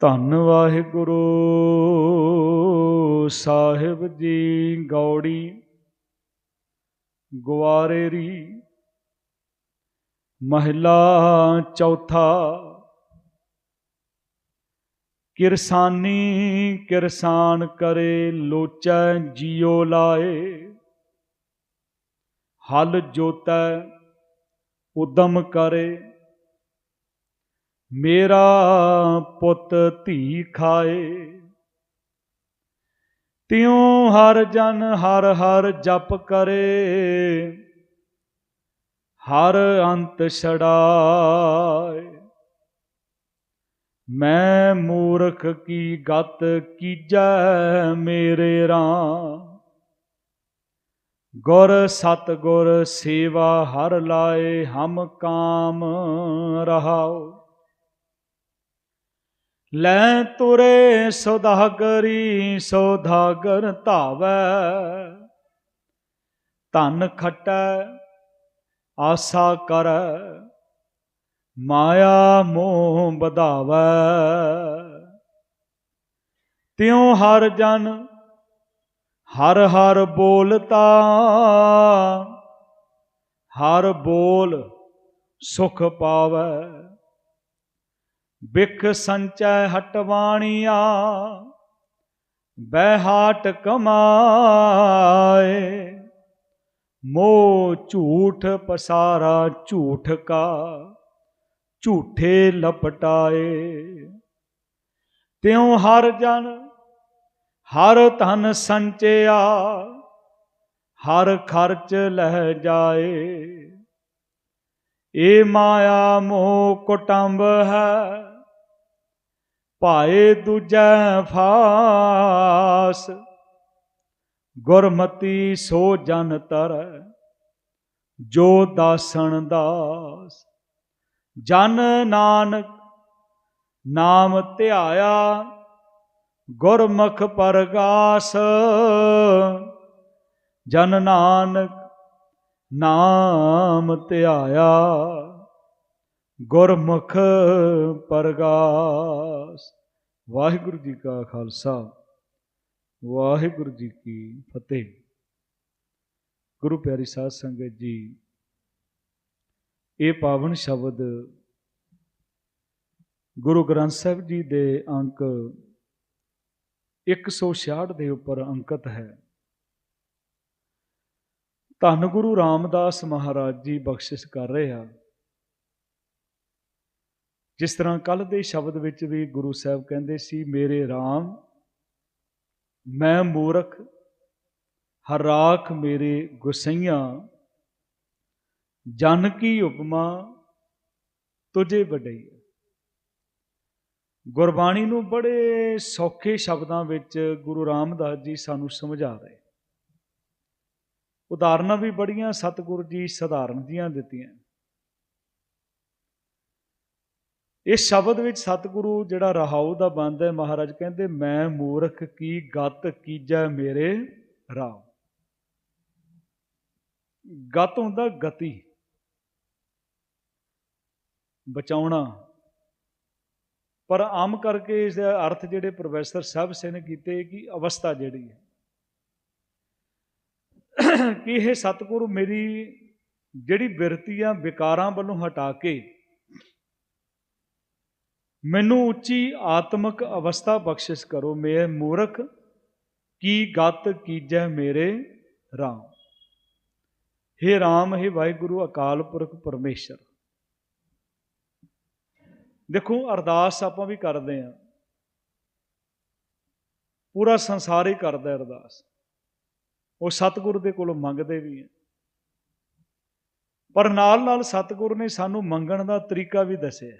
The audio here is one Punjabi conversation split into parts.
ਧੰਨ ਵਾਹਿਗੁਰੂ। ਸਾਹਿਬ ਜੀ ਗੌੜੀ ਗੁਆਰੇਰੀ ਮਹਿਲਾ ਚੌਥਾ, ਕਿਰਸਾਨੀ ਕਿਰਸਾਨ ਕਰੇ ਲੋਚੈ ਜਿਉ ਲਾਏ। ਹਲ ਜੋਤੈ ਉਦਮ ਕਰੇ ਮੇਰਾ ਪੁੱਤ ਧੀ ਖਾਏ। ਤਿਉ ਹਰ ਜਨ ਹਰ ਹਰ ਜਪ ਕਰੇ। ਹਰ ਅੰਤ ਛੜਾਏ ਮੈਂ ਮੂਰਖ ਕੀ ਗਤ ਕੀਜੈ ਮੇਰੇ ਰਾਂ ਗੁਰ ਸਤ ਗੁਰ ਸੇਵਾ ਹਰ ਲਾਏ ਹਮ ਕਾਮ ਰਹਾਓ। ਲੈ ਤੁਰੇ ਸੁਦਾਗਰੀ ਸੋਧਾਗਰ ਧਾਵੈ। ਧਨ ਖਟੈ, ਆਸਾ ਕਰ, ਮਾਇਆ ਮੋਹ ਵਧਾਵੈ। ਤਿਉ ਹਰ ਜਨ, ਹਰ ਹਰ ਬੋਲਤਾ ਹਰ ਬੋਲ ਸੁਖ ਪਾਵੈ। ਬਿਖ ਸੰਚੈ ਹਟਵਾਣੀਆ ਬਹਿ ਕਮਾਏ। ਮੋ ਝੂਠ ਪਸਾਰਾ ਝੂਠ ਕਾ, ਝੂਠੇ ਲਪਟਾਏ। ਤਿਉ ਹਰ ਜਨ, ਹਰ ਧਨ ਸੰਚਿਆ, ਹਰ ਖਰਚ ਲਹਿ ਜਾਏ। ਏ ਮਾਇਆ ਮੋਹ ਕੁਟੰਬ ਹੈ ਭਾਏ ਦੂਜੈ ਫਾਸ। ਗੁਰਮਤੀ ਸੋ ਜਨ ਤਰ, ਜੋ ਦਾਸਣ ਦਾਸ। ਜਨ ਨਾਨਕ ਨਾਮ ਧਿਆਇਆ, ਗੁਰਮੁਖ ਪਰਗਾਸ। ਜਨ ਨਾਨਕ ਨਾਮ ਧਿਆਇਆ, ਗੁਰਮੁਖ ਪਰਗਾਸ। ਵਾਹਿਗੁਰੂ ਜੀ ਕਾ ਖਾਲਸਾ, ਵਾਹਿਗੁਰੂ ਜੀ ਕੀ ਫਤਿਹ। ਗੁਰੂ ਪਿਆਰੀ ਸਾਧ ਸੰਗਤ ਜੀ, ਇਹ ਪਾਵਨ ਸ਼ਬਦ ਗੁਰੂ ਗ੍ਰੰਥ ਸਾਹਿਬ ਜੀ ਦੇ ਅੰਕ 166 ਦੇ ਉੱਪਰ ਅੰਕਿਤ ਹੈ। ਧੰਨ ਗੁਰੂ ਰਾਮਦਾਸ ਮਹਾਰਾਜ ਜੀ ਬਖਸ਼ਿਸ਼ ਕਰ ਰਹੇ ਆ। ਜਿਸ ਤਰ੍ਹਾਂ ਕੱਲ ਦੇ ਸ਼ਬਦ ਵਿੱਚ ਵੀ ਗੁਰੂ ਸਾਹਿਬ ਕਹਿੰਦੇ ਸੀ, ਮੇਰੇ RAM ਮੈਂ ਮੂਰਖ ਹਰਾਖ ਮੇਰੇ ਗੁਸਈਆਂ, ਜਨ ਕੀ ਉਪਮਾ ਤੁਝੇ ਵਡਈ ਗੁਰਬਾਣੀ ਨੂੰ ਬੜੇ ਸੌਖੇ ਸ਼ਬਦਾਂ ਵਿੱਚ ਗੁਰੂ ਰਾਮਦਾਸ ਜੀ ਸਾਨੂੰ ਸਮਝਾ ਰਹੇ ਉਦਾਹਰਨਾਂ ਵੀ ਬੜੀਆਂ ਸਤਿਗੁਰੂ ਜੀ ਸਧਾਰਨ ਜੀਆਂ ਦਿੱਤੀਆਂ ਇਸ ਸ਼ਬਦ ਵਿੱਚ ਸਤਿਗੁਰੂ ਜਿਹੜਾ ਰਹਾਉ ਦਾ ਬੰਦ ਹੈ, ਮਹਾਰਾਜ ਕਹਿੰਦੇ, ਮੈਂ ਮੂਰਖ ਕੀ ਗਤ ਕੀਜੈ ਮੇਰੇ ਰਾਮ ਗਤ ਹੁੰਦਾ ਗਤੀ, ਬਚਾਉਣਾ। ਪਰ ਆਮ ਕਰਕੇ ਇਸ ਦਾ ਅਰਥ ਜਿਹੜੇ ਪ੍ਰੋਫੈਸਰ ਸਾਹਿਬ ਸਿੰਘ ਨੇ ਕੀਤੇ ਕਿ ਅਵਸਥਾ ਜਿਹੜੀ ਹੈ। ਕਿ ਇਹ ਸਤਿਗੁਰੂ ਮੇਰੀ ਜਿਹੜੀ ਬਿਰਤੀਆਂ, ਵਿਕਾਰਾਂ ਵੱਲੋਂ ਹਟਾ ਕੇ ਮੈਨੂੰ ਉੱਚੀ ਆਤਮਿਕ ਅਵਸਥਾ ਬਖਸ਼ਿਸ਼ ਕਰੋ ਮੈਂ ਮੂਰਖ, ਕੀ ਗਤ ਕੀਜੈ ਮੇਰੇ RAM हे RAM हे ਵਾਹਿਗੁਰੂ, ਅਕਾਲ ਪੁਰਖ ਪਰਮੇਸ਼ਰ। ਦੇਖੋ, ਅਰਦਾਸ ਆਪਾਂ ਵੀ ਕਰਦੇ ਆਂ ਪੂਰਾ ਸੰਸਾਰ ਹੀ ਕਰਦਾ ਅਰਦਾਸ। ਉਹ ਸਤਿਗੁਰ ਦੇ ਕੋਲੋਂ ਮੰਗਦੇ ਵੀ ਆ ਪਰ ਨਾਲ ਨਾਲ ਸਤਿਗੁਰੂ ਨੇ ਸਾਨੂੰ ਮੰਗਣ ਦਾ ਤਰੀਕਾ ਵੀ ਦੱਸਿਆ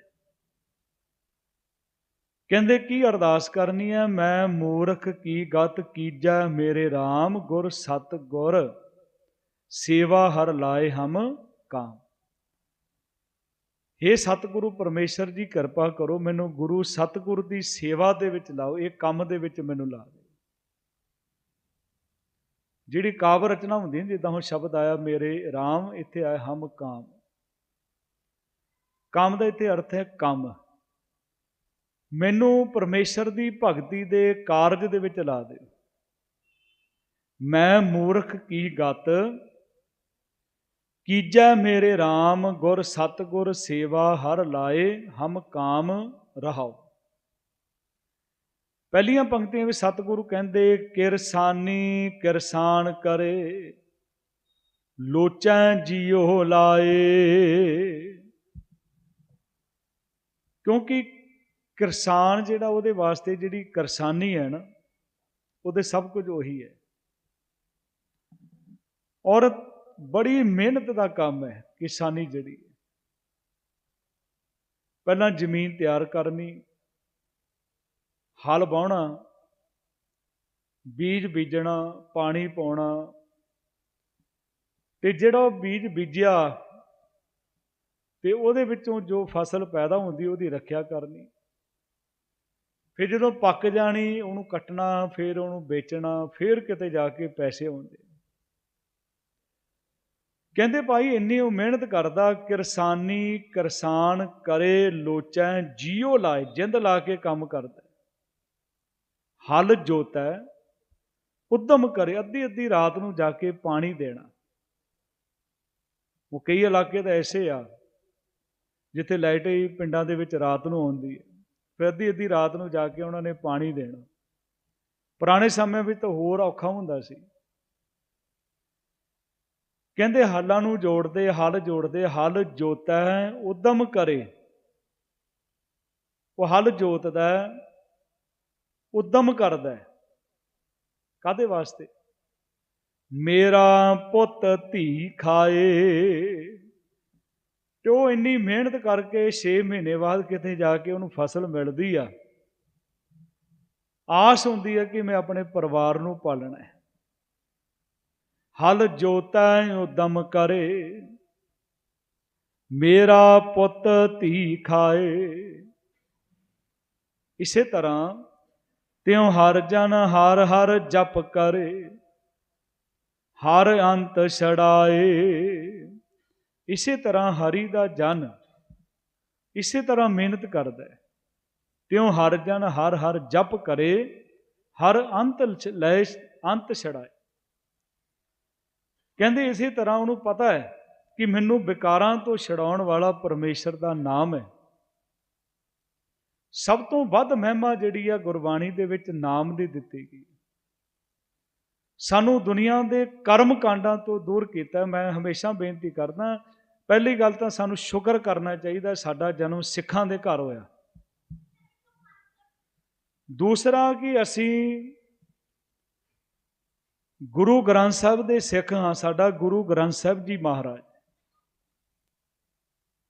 ਕਹਿੰਦੇ, ਕੀ ਅਰਦਾਸ ਕਰਨੀ ਹੈ ਮੈਂ ਮੂਰਖ ਕੀ ਗਤ ਕੀਜੈ? ਮੇਰੇ RAM ਗੁਰ ਸਤ ਗੁਰ, ਸੇਵਾ ਹਰ ਲਾਏ ਹਮ ਕਾਮ। हे ਸਤਿਗੁਰੂ, ਪਰਮੇਸ਼ਰ ਜੀ, ਕਿਰਪਾ ਕਰੋ ਮੈਨੂੰ ਗੁਰੂ ਸਤਿਗੁਰ ਦੀ ਸੇਵਾ ਦੇ ਵਿੱਚ ਲਾਓ, ਇਹ ਕੰਮ ਦੇ ਵਿੱਚ ਮੈਨੂੰ ਲਾ ਦਿਓ। ਜਿਹੜੀ ਕਾਵ ਰਚਨਾ ਹੁੰਦੀ ਹੈ, ਜਿੱਦਾਂ ਹੁਣ ਸ਼ਬਦ ਆਇਆ, ਮੇਰੇ RAM ਇੱਥੇ ਆਇਆ ਹਮ ਕਾਮ। ਕਾਮ ਦਾ ਇੱਥੇ ਅਰਥ ਹੈ ਕੰਮ। ਮੈਨੂੰ ਪਰਮੇਸ਼ਰ ਦੀ ਭਗਤੀ ਦੇ ਕਾਰਜ ਦੇ ਵਿੱਚ ਲਾ ਦੇ ਮੈਂ ਮੂਰਖ ਕੀ ਗਤ? ਕੀਜੈ ਮੇਰੇ RAM ਗੁਰ ਸਤਗੁਰ ਸੇਵਾ ਹਰ ਲਾਏ, ਹਮ ਕਾਮ ਰਹਾਓ। ਪਹਿਲੀਆਂ ਪੰਕਤੀਆਂ ਵਿੱਚ ਸਤਿਗੁਰੂ ਕਹਿੰਦੇ, ਕਿਰਸਾਨੀ ਕਿਰਸਾਨ ਕਰੇ, ਲੋਚਾਂ ਜੀਓ ਲਾਏ। ਕਿਉਂਕਿ ਕਿਰਸਾਨ ਜਿਹੜਾ ਉਹਦੇ ਵਾਸਤੇ ਜਿਹੜੀ ਕਿਰਸਾਨੀ ਹੈ ਨਾ, ਉਹਦੇ ਸਭ ਕੁਝ ਉਹੀ ਹੈ। ਔਰ ਬੜੀ ਮਿਹਨਤ ਦਾ ਕੰਮ ਹੈ ਕਿਸਾਨੀ ਜਿਹੜੀ ਪਹਿਲਾਂ ਜ਼ਮੀਨ ਤਿਆਰ ਕਰਨੀ, ਹਲ ਵਾਹੁਣਾ, ਬੀਜ ਬੀਜਣਾ, ਪਾਣੀ ਪਾਉਣਾ, ਤੇ ਜਿਹੜਾ ਉਹ ਬੀਜ ਬੀਜਿਆ, ਤੇ ਉਹਦੇ ਵਿੱਚੋਂ ਜੋ ਫਸਲ ਪੈਦਾ ਹੁੰਦੀ, ਉਹਦੀ ਰੱਖਿਆ ਕਰਨੀ। ਫਿਰ ਜਦੋਂ ਪੱਕ ਜਾਣੀ, ਉਹਨੂੰ ਕੱਟਣਾ, ਫਿਰ ਉਹਨੂੰ ਵੇਚਣਾ, ਫਿਰ ਕਿਤੇ ਜਾ ਕੇ ਪੈਸੇ ਆਉਂਦੇ। ਕਹਿੰਦੇ ਭਾਈ, ਇੰਨੀ ਉਹ ਮਿਹਨਤ ਕਰਦਾ, ਕਿਰਸਾਨੀ ਕਿਰਸਾਨ ਕਰੇ, ਲੋਚੈ, ਜੀਓ ਲਾਏ, ਜਿੰਦ ਲਾ ਕੇ ਕੰਮ ਕਰਦਾ। ਹਲ ਜੋਤੈ, ਉਦਮ ਕਰੇ ਅੱਧੀ ਅੱਧੀ ਰਾਤ ਨੂੰ ਜਾ ਕੇ ਪਾਣੀ ਦੇਣਾ। ਉਹ ਕਈ ਇਲਾਕੇ ਤਾਂ ਐਸੇ ਆ, ਜਿੱਥੇ ਲਾਈਟ ਹੀ ਪਿੰਡਾਂ ਦੇ ਵਿੱਚ ਰਾਤ ਨੂੰ ਆਉਂਦੀ ਹੈ। ਫਿਰ ਅੱਧੀ ਅੱਧੀ ਰਾਤ ਨੂੰ ਜਾ ਕੇ ਉਹਨਾਂ ਨੇ ਪਾਣੀ ਦੇਣਾ। ਪੁਰਾਣੇ ਸਮੇਂ ਵਿੱਚ ਤਾਂ ਹੋਰ ਔਖਾ ਹੁੰਦਾ ਸੀ। ਕਹਿੰਦੇ ਹੱਲਾਂ ਨੂੰ ਜੋੜਦੇ, ਹੱਲ ਜੋੜਦੇ, ਹਲ ਜੋਤੈ, ਉਦਮ ਕਰੇ। ਉਹ ਹੱਲ ਜੋਤਦਾ ਉਦਮ ਕਰਦਾ ਹੈ। ਕਾਦੇ ਵਾਸਤੇ? ਮੇਰਾ ਪੁੱਤ ਧੀ ਖਾਏ ਤੇ ਉਹ ਇੰਨੀ ਮਿਹਨਤ ਕਰਕੇ 6 ਮਹੀਨੇ ਬਾਅਦ ਕਿਤੇ ਜਾ ਕੇ ਉਹਨੂੰ ਫਸਲ ਮਿਲਦੀ ਆ। ਆਸ ਹੁੰਦੀ ਹੈ ਕਿ ਮੈਂ ਆਪਣੇ ਪਰਿਵਾਰ ਨੂੰ ਪਾਲਣਾ ਹੈ। ਹਲ ਜੋਤੈ ਉਦਮ ਕਰੇ, ਮੇਰਾ ਪੁੱਤ ਧੀ ਖਾਏ। ਇਸੇ ਤਰ੍ਹਾਂ ਤਿਉ ਹਰ ਜਨ ਹਰ ਹਰ ਜਪ ਕਰੇ, ਹਰ ਅੰਤ ਛੜਾਏ ਇਸੇ ਤਰ੍ਹਾਂ ਹਰੀ ਦਾ ਜਨ ਇਸੇ ਤਰ੍ਹਾਂ ਮਿਹਨਤ ਕਰਦਾ ਹੈ। ਤਿਉ ਹਰ ਜਨ ਹਰ ਹਰ ਜਪ ਕਰੇ, ਹਰ ਅੰਤ ਲੈ ਅੰਤ ਛੜਾਏ ਕਹਿੰਦੇ ਇਸੇ ਤਰ੍ਹਾਂ ਉਹਨੂੰ ਪਤਾ ਹੈ ਕਿ ਮੈਨੂੰ ਵਿਕਾਰਾਂ ਤੋਂ ਛਡਾਉਣ ਵਾਲਾ ਪਰਮੇਸ਼ਰ ਦਾ ਨਾਮ ਹੈ। ਸਭ ਤੋਂ ਵੱਧ ਮਹਿਮਾ ਜਿਹੜੀ ਆ ਗੁਰਬਾਣੀ ਦੇ ਵਿੱਚ ਨਾਮ ਦੀ ਦਿੱਤੀ ਗਈ। ਸਾਨੂੰ ਦੁਨੀਆ ਦੇ ਕਰਮ ਕਾਂਡਾਂ ਤੋਂ ਦੂਰ ਕੀਤਾ ਮੈਂ ਹਮੇਸ਼ਾ ਬੇਨਤੀ ਕਰਦਾ ਪਹਿਲੀ ਗੱਲ ਤਾਂ ਸਾਨੂੰ ਸ਼ੁਕਰ ਕਰਨਾ ਚਾਹੀਦਾ ਸਾਡਾ ਜਨਮ ਸਿੱਖਾਂ ਦੇ ਘਰ ਹੋਇਆ। ਦੂਸਰਾ ਕਿ ਅਸੀਂ ਗੁਰੂ ਗ੍ਰੰਥ ਸਾਹਿਬ ਦੇ ਸਿੱਖ ਹਾਂ, ਸਾਡਾ ਗੁਰੂ ਗ੍ਰੰਥ ਸਾਹਿਬ ਜੀ ਮਹਾਰਾਜ।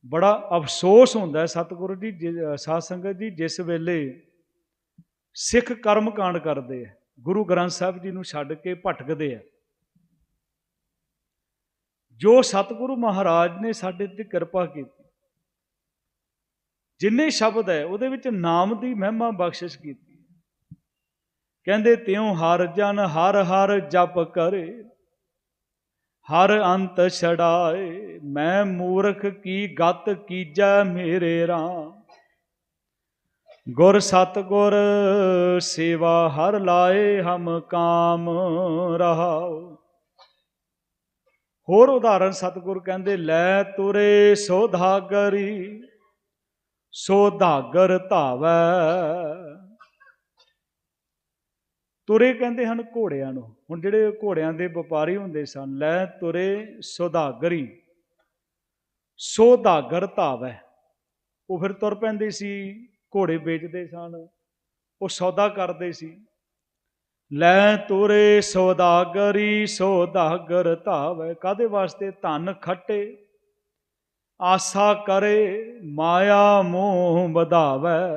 ਬੜਾ ਅਫਸੋਸ ਹੁੰਦਾ ਹੈ ਸਤਿਗੁਰੂ ਜੀ ਸਾਧ ਸੰਗਤ ਜੀ, ਜਿਸ ਵੇਲੇ ਸਿੱਖ ਕਰਮ ਕਾਂਡ ਕਰਦੇ ਆ, ਗੁਰੂ ਗ੍ਰੰਥ ਸਾਹਿਬ ਜੀ ਨੂੰ ਛੱਡ ਕੇ ਭਟਕਦੇ ਆ। ਜੋ ਸਤਿਗੁਰੂ ਮਹਾਰਾਜ ਨੇ ਸਾਡੇ ਤੇ ਕਿਰਪਾ ਕੀਤੀ, ਜਿੰਨੇ ਸ਼ਬਦ ਹੈ, ਉਹਦੇ ਵਿੱਚ ਨਾਮ ਦੀ ਮਹਿਮਾ ਬਖਸ਼ਿਸ਼ ਕੀਤੀ। ਕਹਿੰਦੇ, ਤਿਉ ਹਰ ਜਨ ਹਰ ਹਰ ਜਪ ਕਰੇ, ਹਰ ਅੰਤ ਛੜਾਏ ਮੈਂ ਮੂਰਖ ਕੀ ਗਤ ਕੀਜੈ ਮੇਰੇ ਰਾਮ। ਗੁਰ ਸਤ ਗੁਰ ਸੇਵਾ ਹਰ ਲਾਏ ਹਮ ਕਾਮ ਰਹਾਉ। ਹੋਰ ਉਦਾਹਰਨ ਸਤਿਗੁਰ ਕਹਿੰਦੇ, ਲੈ ਤੁਰੇ ਸੋਧਾਗਰੀ ਸੋਧਾਗਰ ਧਾਵੈ। ਤੁਰੇ ਕਹਿੰਦੇ ਹਨ ਘੋੜਿਆਂ ਨੂੰ। ਹੁਣ ਜਿਹੜੇ ਘੋੜਿਆਂ ਦੇ ਵਪਾਰੀ ਹੁੰਦੇ ਸਨ, ਲੈ ਤੁਰੇ ਸੌਦਾਗਰੀ ਸੋਦਾਗਰ ਧਾਵੈ। ਉਹ ਫਿਰ ਤੁਰ ਪੈਂਦੇ ਸੀ, ਘੋੜੇ ਵੇਚਦੇ ਸਨ, ਉਹ ਸੌਦਾ ਕਰਦੇ ਸੀ। ਲੈ ਤੁਰੇ ਸੌਦਾਗਰੀ, ਸੌਦਾਗਰ ਧਾਵੈ ਕਾਦੇ ਵਾਸਤੇ ਧਨ ਖੱਟੇ? ਆਸਾ ਕਰੇ, ਮਾਇਆ ਮੋਹ ਵਧਾਵੈ।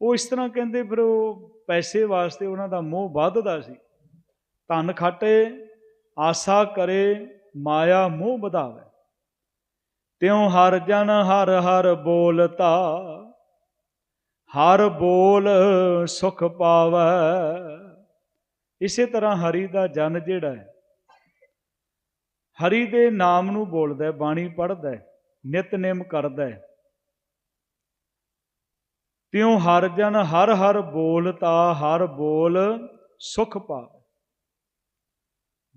ਉਹ ਇਸ ਤਰ੍ਹਾਂ ਕਹਿੰਦੇ, ਫਿਰ ਉਹ ਪੈਸੇ ਵਾਸਤੇ ਉਹਨਾਂ ਦਾ ਮੋਹ ਵੱਧਦਾ ਸੀ। ਧਨ ਖੱਟੇ, ਆਸਾ ਕਰੇ, ਮਾਇਆ ਮੋਹ ਵਧਾਵੇ। ਤਿਉ ਹਰ ਜਨ ਹਰ ਹਰ ਬੋਲਤਾ ਹਰ ਬੋਲ ਸੁਖ ਪਾਵੇ। ਇਸੇ ਤਰ੍ਹਾਂ ਹਰੀ ਦਾ ਜਨ ਜਿਹੜਾ ਹੈ, ਹਰੀ ਦੇ ਨਾਮ ਨੂੰ ਬੋਲਦਾ ਬਾਣੀ ਪੜ੍ਹਦਾ ਹੈ ਨਿਤਨੇਮ ਕਰਦਾ ਹੈ। ਤਿਉ ਹਰ ਜਨ ਹਰ ਹਰ ਬੋਲਤਾ ਹਰ ਬੋਲ ਸੁਖ ਪਾਵੇ।